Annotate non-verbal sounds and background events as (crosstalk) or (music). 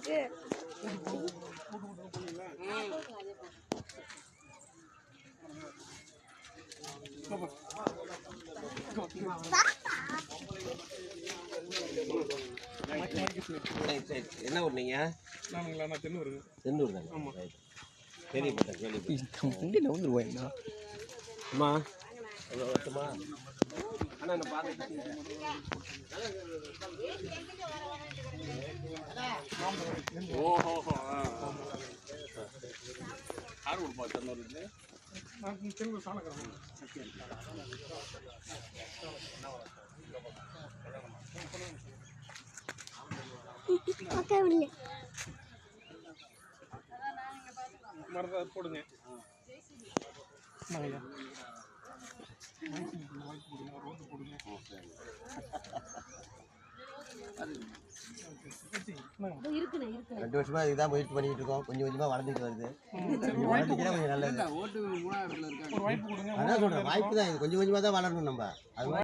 இருக்கு என்ன ஊர் நீங்க தென்னூருங்க தென்னூர் தானே. கேள்விப்பட்டேன் கேள்விப்பட்டேன் வண்டியில் வந்துருவேன் அம்மா அண்ணா நான் பார்த்துட்டு மரத்தை போடுங்க (laughs) வாய்ப்பு கொடுங்க ரோட்டு போடுங்க ரெண்டு வருஷமா இதுதான் முயற்சி பண்ணிட்டு இருக்கோம். கொஞ்சம் கொஞ்சமா வளர்ந்துட்டு வருது. வளர்ந்துச்சுன்னா கொஞ்சம் நல்லது. ஒரு வாய்ப்பு கொடுங்க. அதான் சொல்றேன் வாய்ப்பு தான் இது. கொஞ்சம் கொஞ்சமா தான் வளரணும் நம்ம. அது மாதிரி